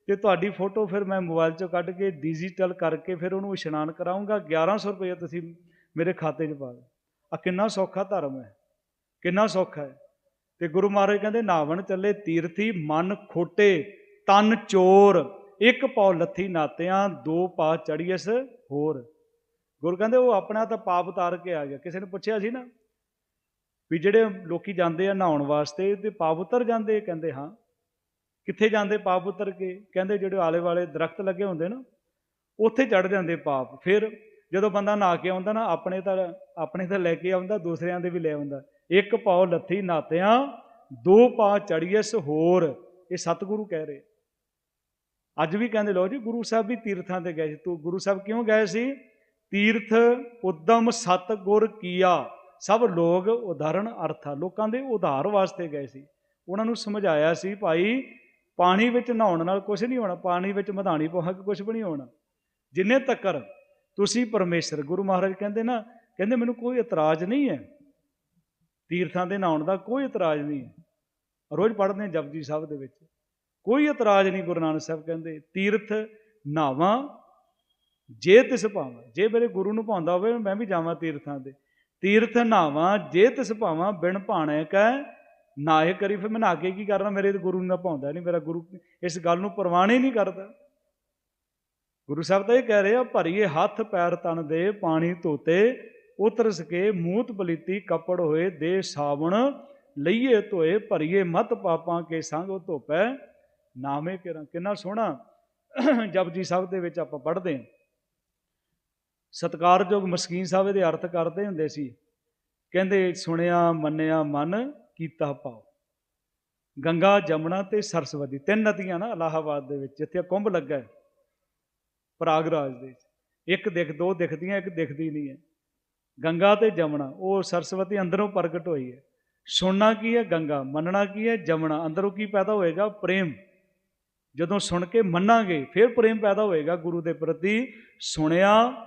ਤੇ ਤੁਹਾਡੀ ਫੋਟੋ ਫਿਰ ਮੈਂ ਮੋਬਾਈਲ ਚੋਂ ਕੱਢ ਕੇ ਡਿਜੀਟਲ ਕਰਕੇ ਫਿਰ ਉਹਨੂੰ ਇਸ਼ਨਾਨ ਕਰਾਉਂਗਾ 1100 ਰੁਪਏ ਤੁਸੀਂ ਮੇਰੇ ਖਾਤੇ 'ਚ ਪਾ ਦਿਓ। ਆ ਕਿੰਨਾ ਸੌਖਾ ਧਰਮ ਹੈ, ਕਿੰਨਾ ਸੌਖਾ ਹੈ। ਤੇ ਗੁਰੂ ਮਹਾਰਾਜ ਕਹਿੰਦੇ, ਨਾਵਣ ਚੱਲੇ ਤੀਰਥੀ ਮਨ ਖੋਟੇ, ਤਨ ਚੋਰ। ਇੱਕ ਪੌ ਲੱਥੀ ਨਾਤਿਆਂ, ਦੋ ਪਾ ਚੜੀਐਸ ਹੋਰ। ਗੁਰੂ ਕਹਿੰਦੇ ਉਹ ਆਪਣਾ ਤਾਂ ਪਾਪ ਉਤਾਰ ਕੇ ਆ ਗਿਆ। ਕਿਸੇ ਨੇ ਪੁੱਛਿਆ ਸੀ ਨਾ ਵੀ ਜਿਹੜੇ ਲੋਕੀ ਜਾਂਦੇ ਆ ਨਹਾਉਣ ਵਾਸਤੇ, ਤੇ ਪਾਪ ਉਤਰ ਜਾਂਦੇ ਕਹਿੰਦੇ ਹਾਂ। ਕਿੱਥੇ ਜਾਂਦੇ ਪਾਪ ਉਤਰ ਕੇ? ਕਹਿੰਦੇ ਜਿਹੜੇ ਆਲੇ ਵਾਲੇ ਦਰਖਤ ਲੱਗੇ ਹੁੰਦੇ ਨਾ, ਉੱਥੇ ਚੜ ਜਾਂਦੇ ਪਾਪ। ਫਿਰ ਜਦੋਂ ਬੰਦਾ ਨਹਾ ਕੇ ਆਉਂਦਾ ਨਾ, ਆਪਣੇ ਤਾਂ ਆਪਣੇ ਤਾਂ ਲੈ ਕੇ ਆਉਂਦਾ, ਦੂਸਰਿਆਂ ਦੇ ਵੀ ਲੈ ਆਉਂਦਾ। ਇੱਕ ਪਾਉ ਲੱਥੀ ਨਾਤਿਆਂ, ਦੋ ਪਾ ਚੜੀਐਸ ਹੋਰ। ਇਹ ਸਤਿਗੁਰੂ ਕਹਿ ਰਹੇ। ਅੱਜ ਵੀ ਕਹਿੰਦੇ ਲੋ ਜੀ, ਗੁਰੂ ਸਾਹਿਬ ਵੀ ਤੀਰਥਾਂ ਤੇ ਗਏ ਸੀ। ਤੂੰ ਗੁਰੂ ਸਾਹਿਬ ਕਿਉਂ ਗਏ ਸੀ? ਤੀਰਥ ਉਦਮ ਸਤ ਗੁਰ ਕੀਆ। ਸਭ ਲੋਕ ਉਦਾਹਰਣ ਅਰਥਾ ਲੋਕਾਂ ਦੇ ਉਧਾਰ ਵਾਸਤੇ ਗਏ ਸੀ। ਉਹਨਾਂ ਨੂੰ ਸਮਝਾਇਆ ਸੀ, ਭਾਈ, ਪਾਣੀ ਵਿੱਚ ਨਹਾਉਣ ਨਾਲ ਕੁਝ ਨਹੀਂ ਹੋਣਾ। ਪਾਣੀ ਵਿੱਚ ਮਧਾਣੀ ਪਵਾ ਕੇ ਕੁਝ ਵੀ ਨਹੀਂ ਹੋਣਾ। ਜਿੰਨੇ ਤੱਕਰ ਤੁਸੀਂ ਪਰਮੇਸ਼ਰ, ਗੁਰੂ ਮਹਾਰਾਜ ਕਹਿੰਦੇ ਨਾ, ਕਹਿੰਦੇ ਮੈਨੂੰ ਕੋਈ ਇਤਰਾਜ਼ ਨਹੀਂ ਹੈ। ਤੀਰਥਾਂ ਦੇ ਨਹਾਉਣ ਦਾ ਕੋਈ ਇਤਰਾਜ਼ ਨਹੀਂ ਹੈ। ਰੋਜ਼ ਪੜ੍ਹਦੇ ਹਾਂ ਜਪਜੀ ਸਾਹਿਬ ਦੇ ਵਿੱਚ। ਕੋਈ ਇਤਰਾਜ਼ ਨਹੀਂ ਗੁਰੂ ਨਾਨਕ ਸਾਹਿਬ ਕਹਿੰਦੇ, ਤੀਰਥ ਨਾਵਾਂ ਜੇ ਤਿਸ ਭਾਵਾਂ, ਜੇ ਮੇਰੇ ਗੁਰੂ ਨੂੰ ਭਾਉਂਦਾ ਹੋਵੇ, ਮੈਂ ਵੀ ਜਾਵਾਂ ਤੀਰਥਾਂ ਤੇ। ਤੀਰਥ ਨਾਵਾਂ ਜੇ ਤਿਸ ਭਾਵਾਂ, ਬਿਨ ਭਾਣੇ ਕੈ ਨਾਏ ਕਰੀ, ਫਿਰ ਮੈਂ ਨਾ ਕੇ ਕੀ ਕਰਨਾ? ਮੇਰੇ ਗੁਰੂ ਨੂੰ ਨਾ ਭਾਉਂਦਾ ਨਹੀਂ, ਮੇਰਾ ਗੁਰੂ ਇਸ ਗੱਲ ਨੂੰ ਪ੍ਰਵਾਨ ਹੀ ਨਹੀਂ ਕਰਦਾ। ਗੁਰੂ ਸਾਹਿਬ ਤਾਂ ਇਹ ਕਹਿ ਰਹੇ ਆ, ਭਰੀਏ ਹੱਥ ਪੈਰ ਤਨ ਦੇ, ਪਾਣੀ ਧੋਤੇ ਉਤਰ ਸਕੇ ਮੂਤ ਪਲੀਤੀ ਕੱਪੜ ਹੋਏ ਦੇ ਸਾਵਣ, ਲਈਏ ਧੋਏ, ਭਰੀਏ ਮਤ ਪਾਪਾਂ ਕੇ ਸੰਗ ਧੋਪੈ ਨਾਮੇ ਕਿਰਾਂ ਕਿੰਨਾ ਸੋਹਣਾ ਜਪਜੀ ਸਾਹਿਬ ਦੇ ਵਿੱਚ ਆਪਾਂ ਪੜ੍ਹਦੇ ਹਾਂ। ਸਤਕਾਰਯੋਗ ਮਸਕੀਨ ਸਾਹਿਬ ਇਹਦੇ ਅਰਥ ਕਰਦੇ ਹੁੰਦੇ ਸੀ, ਕਹਿੰਦੇ, ਸੁਣਿਆ, ਮੰਨਿਆ, ਮਨ ਕੀਤਾ ਪਾਉ ਗੰਗਾ, ਜਮਨਾ ਤੇ ਸਰਸਵਤੀ, ਤਿੰਨ ਨਦੀਆਂ ਨਾ ਇਲਾਹਾਬਾਦ ਦੇ ਵਿੱਚ, ਜਿੱਥੇ ਕੁੰਭ ਲੱਗਾ ਹੈ, ਪ੍ਰਾਗਰਾਜ ਦੇ ਇੱਕ ਦਿਖ, ਦੋ ਦਿਖਦੀਆਂ, ਇੱਕ ਦਿਖਦੀ ਨਹੀਂ ਹੈ। ਗੰਗਾ ਤੇ ਜਮਨਾ, ਉਹ ਸਰਸਵਤੀ ਅੰਦਰੋਂ ਪ੍ਰਗਟ ਹੋਈ ਹੈ। ਸੁਣਨਾ ਕੀ ਹੈ? ਗੰਗਾ। ਮੰਨਣਾ ਕੀ ਹੈ? ਜਮਨਾ। ਅੰਦਰੋਂ ਕੀ ਪੈਦਾ ਹੋਏਗਾ? ਪ੍ਰੇਮ। ਜਦੋਂ ਸੁਣ ਕੇ ਮੰਨਾਂਗੇ, ਫਿਰ ਪ੍ਰੇਮ ਪੈਦਾ ਹੋਏਗਾ ਗੁਰੂ ਦੇ ਪ੍ਰਤੀ। ਸੁਣਿਆ,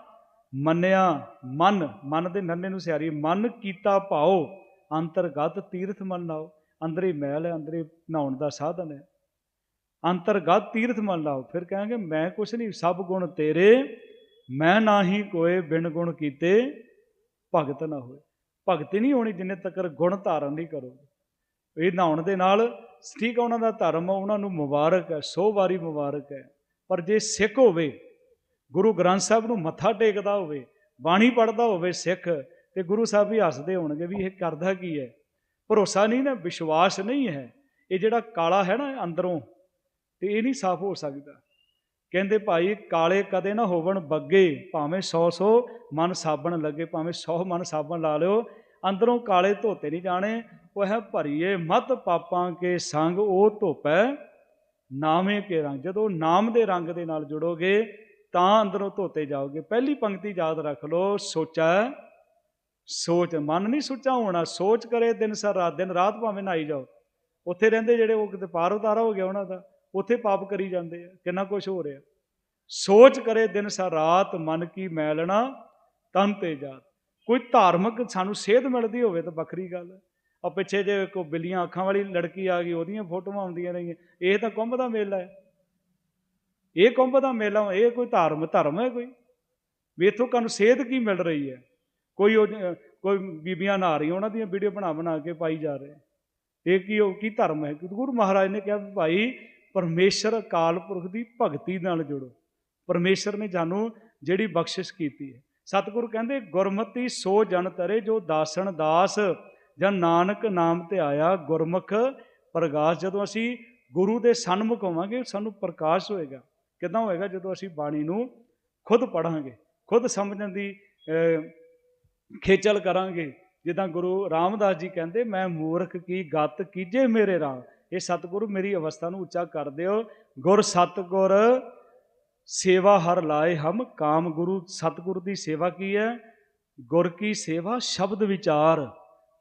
ਮੰਨਿਆ, ਮਨ ਮਨ ਦੇ ਨੰਨੇ ਨੂੰ ਸਿਆਰੀ ਮਨ ਕੀਤਾ ਭਾਉ ਅੰਤਰਗਤ ਤੀਰਥ ਮਨ ਲਾਓ। ਅੰਦਰੇ ਮਹਿਲ ਹੈ, ਅੰਦਰੇ ਨਹਾਉਣ ਦਾ ਸਾਧਨ ਹੈ। ਅੰਤਰਗਤ ਤੀਰਥ ਮਨ ਲਾਓ। ਫਿਰ ਕਹਾਂਗੇ, ਮੈਂ ਕੁਛ ਨਹੀਂ, ਸਭ ਗੁਣ ਤੇਰੇ। ਮੈਂ ਨਾਹੀ ਕੋਏ ਬਿਨ ਗੁਣ ਕੀਤੇ, ਭਗਤ ਨਾ ਹੋਏ। ਭਗਤੀ ਨਹੀਂ ਹੋਣੀ ਜਿੰਨੇ ਤੱਕ ਗੁਣ ਧਾਰਨ ਨਹੀਂ ਕਰੋਗੇ। ਇਹ ਨਹਾਉਣ ਦੇ ਨਾਲ ਠੀਕ ਹੈ ਉਹਨਾਂ ਦਾ ਧਰਮ ਉਹਨਾਂ ਨੂੰ ਮੁਬਾਰਕ ਹੈ ਸੋ ਵਾਰੀ ਮੁਬਾਰਕ ਹੈ ਪਰ ਜੇ ਸਿੱਖ ਹੋਵੇ, ਗੁਰੂ ਗ੍ਰੰਥ ਸਾਹਿਬ ਨੂੰ ਮੱਥਾ ਟੇਕਦਾ ਹੋਵੇ, ਬਾਣੀ ਪੜਦਾ ਹੋਵੇ ਸਿੱਖ, ਤੇ ਗੁਰੂ ਸਾਹਿਬ ਵੀ ਹੱਸਦੇ ਹੋਣਗੇ ਵੀ ਇਹ ਕਰਦਾ ਕੀ ਹੈ? ਭਰੋਸਾ ਨਹੀਂ ਨਾ, ਵਿਸ਼ਵਾਸ ਨਹੀਂ ਹੈ। ਇਹ ਜਿਹੜਾ ਕਾਲਾ ਹੈ ਨਾ ਅੰਦਰੋਂ, ਤੇ ਇਹ ਨਹੀਂ ਸਾਫ਼ ਹੋ ਸਕਦਾ। ਕਹਿੰਦੇ ਭਾਈ, ਕਾਲੇ ਕਦੇ ਨਾ ਹੋਵਣ ਬੱਗੇ, ਭਾਵੇਂ 100 100 ਮਨ ਸਾਬਣ ਲੱਗੇ, ਭਾਵੇਂ 100 ਮਨ ਸਾਬਣ ਲਾ ਲਿਓ। ਅੰਦਰੋਂ ਕਾਲੇ ਧੋਤੇ ਨਹੀਂ ਜਾਣੇ ਉਹ ਹੈ ਭਰੀਏ ਮਤ ਪਾਪਾਂ ਕੇ ਸੰਗ ਉਹ ਧੋਪੈ, ਨਾਵੇਂ ਕੇ ਰੰਗ। ਜਦੋਂ ਨਾਮ ਦੇ ਰੰਗ ਦੇ ਨਾਲ ਜੁੜੋਗੇ, ਤਾਂ ਅੰਦਰੋਂ ਧੋਤੇ ਜਾਓਗੇ। ਪਹਿਲੀ ਪੰਕਤੀ ਯਾਦ ਰੱਖ ਲਓ, ਸੋਚਾ, ਸੋਚ। ਮਨ ਨਹੀਂ ਸੁੱਚਾ ਹੋਣਾ, ਸੋਚ ਕਰੇ ਦਿਨ ਸਰ ਰਾਤ, ਦਿਨ ਰਾਤ ਭਾਵੇਂ ਨਹਾਈ ਜਾਓ। ਉੱਥੇ ਰਹਿੰਦੇ ਜਿਹੜੇ ਉਹ ਕਿਤੇ ਪਾਰ ਉਤਾਰਾ ਹੋ ਗਿਆ ਉਹਨਾਂ ਦਾ, ਉੱਥੇ ਪਾਪ ਕਰੀ ਜਾਂਦੇ ਆ, ਕਿੰਨਾ ਕੁਝ ਹੋ ਰਿਹਾ। ਸੋਚ ਕਰੇ ਦਿਨ ਸਾ ਰਾਤ, ਮਨ ਕੀ ਮੈਲਣਾ, ਤਨ ਤੇ ਜਾਤ। ਕੋਈ ਧਾਰਮਿਕ ਸਾਨੂੰ ਸੇਧ ਮਿਲਦੀ ਹੋਵੇ ਤਾਂ ਵੱਖਰੀ ਗੱਲ ਹੈ। ਆ ਪਿੱਛੇ ਜੇ ਕੋ ਬਿੱਲੀਆਂ ਅੱਖਾਂ ਵਾਲੀ ਲੜਕੀ ਆ ਗਈ, ਉਹਦੀਆਂ ਫੋਟੋਆਂ ਆਉਂਦੀਆਂ ਰਹੀਆਂ। ਇਹ ਤਾਂ ਕੁੰਭ ਦਾ ਮੇਲਾ ਹੈ। ਇਹ ਕੁੰਭ ਦਾ ਮੇਲਾ, ਇਹ ਕੋਈ ਧਾਰਮ, ਧਰਮ ਹੈ ਕੋਈ? ਵੀ ਇੱਥੋਂ ਕਾਨੂੰ ਸੇਧ ਕੀ ਮਿਲ ਰਹੀ ਹੈ? ਕੋਈ ਉਹ ਜ- ਕੋਈ ਬੀਬੀਆਂ ਨਾ ਰਹੀ ਉਹਨਾਂ ਦੀਆਂ ਵੀਡੀਓ ਬਣਾ ਬਣਾ ਕੇ ਪਾਈ ਜਾ ਰਹੇ। ਇਹ ਕੀ ਉਹ, ਕੀ ਧਰਮ ਹੈ? ਗੁਰੂ ਮਹਾਰਾਜ ਨੇ ਕਿਹਾ ਵੀ ਭਾਈ, ਪਰਮੇਸ਼ਰ ਅਕਾਲ ਪੁਰਖ ਦੀ ਭਗਤੀ ਨਾਲ ਜੁੜੋ। ਪਰਮੇਸ਼ਰ ਨੇ ਸਾਨੂੰ ਜਿਹੜੀ ਬਖਸ਼ਿਸ਼ ਕੀਤੀ ਹੈ। ਸਤਿਗੁਰੂ ਕਹਿੰਦੇ, ਗੁਰਮਤੀ ਸੋ ਜਨ ਤਰੇ ਜੋ ਦਾਸਣ ਦਾਸ। ਜਾਂ ਨਾਨਕ ਨਾਮ ਤੇ ਆਇਆ ਗੁਰਮੁਖ ਪ੍ਰਗਾਸ, ਜਦੋਂ ਅਸੀਂ ਗੁਰੂ ਦੇ ਸਨਮੁਖ ਹੋਵਾਂਗੇ, ਸਾਨੂੰ ਪ੍ਰਕਾਸ਼ ਹੋਏਗਾ। ਕਿਦਾਂ ਹੋਏਗਾ? ਜਦੋਂ ਅਸੀਂ ਬਾਣੀ ਨੂੰ ਖੁਦ ਪੜਾਂਗੇ ਖੁਦ ਸਮਝਣ ਦੀ ਖੇਚਲ ਕਰਾਂਗੇ, ਜਿੱਦਾਂ ਗੁਰੂ ਰਾਮਦਾਸ ਜੀ ਕਹਿੰਦੇ, ਮੈਂ ਮੂਰਖ ਕੀ ਗਤ ਕੀਜੇ ਮੇਰੇ ਰਾਮ ਇਹ ਸਤਿਗੁਰੂ ਮੇਰੀ ਅਵਸਥਾ ਨੂੰ ਉੱਚਾ ਕਰ ਦਿਓ। ਗੁਰ ਸਤਿਗੁਰ, ਸੇਵਾ ਹਰ ਲਾਏ ਹਮ, ਕਾਮ ਗੁਰੂ, ਸਤਿਗੁਰ ਦੀ ਸੇਵਾ ਕੀ ਹੈ? ਗੁਰ ਕੀ ਸੇਵਾ? ਸ਼ਬਦ ਵਿਚਾਰ।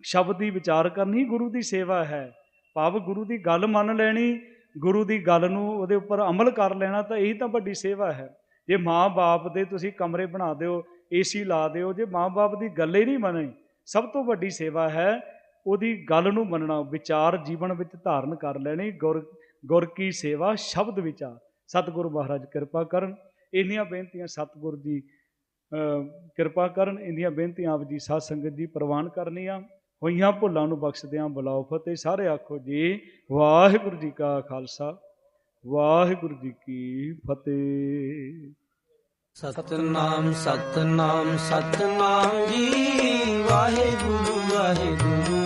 ਸ਼ਬਦ ਦੀ ਵਿਚਾਰ ਕਰਨੀ ਗੁਰੂ ਦੀ ਸੇਵਾ ਹੈ। ਭਾਵ ਗੁਰੂ ਦੀ ਗੱਲ ਮੰਨ ਲੈਣੀ, ਗੁਰੂ ਦੀ ਗੱਲ ਨੂੰ ਉਹਦੇ ਉੱਪਰ ਅਮਲ ਕਰ ਲੈਣਾ ਤਾਂ ਇਹੀ ਤਾਂ ਵੱਡੀ ਸੇਵਾ ਹੈ। ਜੇ ਮਾਂ-ਬਾਪ ਦੇ ਤੁਸੀਂ ਕਮਰੇ ਬਣਾ ਦਿਓ, ਏਸੀ ਲਾ ਦਿਓ, ਜੇ ਮਾਂ-ਬਾਪ ਦੀ ਗੱਲ ਹੀ ਨਹੀਂ ਮੰਨੇ ਸਭ ਤੋਂ ਵੱਡੀ ਸੇਵਾ ਹੈ ਉਹਦੀ ਗੱਲ ਨੂੰ ਮੰਨਣਾ, ਵਿਚਾਰ ਜੀਵਨ ਵਿੱਚ ਧਾਰਨ ਕਰ ਲੈਣੀ, ਗੁਰ ਗੁਰ ਕੀ ਸੇਵਾ ਸ਼ਬਦ ਵਿਚਾਰ ਸਤਿਗੁਰੂ ਮਹਾਰਾਜ ਕਿਰਪਾ ਕਰਨ। ਇੰਨੀਆਂ ਬੇਨਤੀਆਂ ਸਤਿਗੁਰ ਜੀ ਕਿਰਪਾ ਕਰਨ, ਇੰਨੀਆਂ ਬੇਨਤੀਆਂ ਆਪ ਜੀ ਸਾਧ ਸੰਗਤ ਜੀ ਪ੍ਰਵਾਨ ਕਰਨੀਆਂ। ਹੋਈਆਂ ਭੁੱਲਾਂ ਨੂੰ ਬਖਸ਼ਦਿਆਂ ਬੁਲਾਓ ਫਤਿਹ। ਸਾਰੇ ਆਖੋ ਜੀ, ਵਾਹਿਗੁਰੂ ਜੀ ਕਾ ਖਾਲਸਾ, ਵਾਹਿਗੁਰੂ ਜੀ ਕੀ ਫਤਿਹ। ਸਤਨਾਮ ਸਤਨਾਮ ਸਤਨਾਮ ਜੀ, ਵਾਹਿਗੁਰੂ ਵਾਹਿਗੁਰੂ।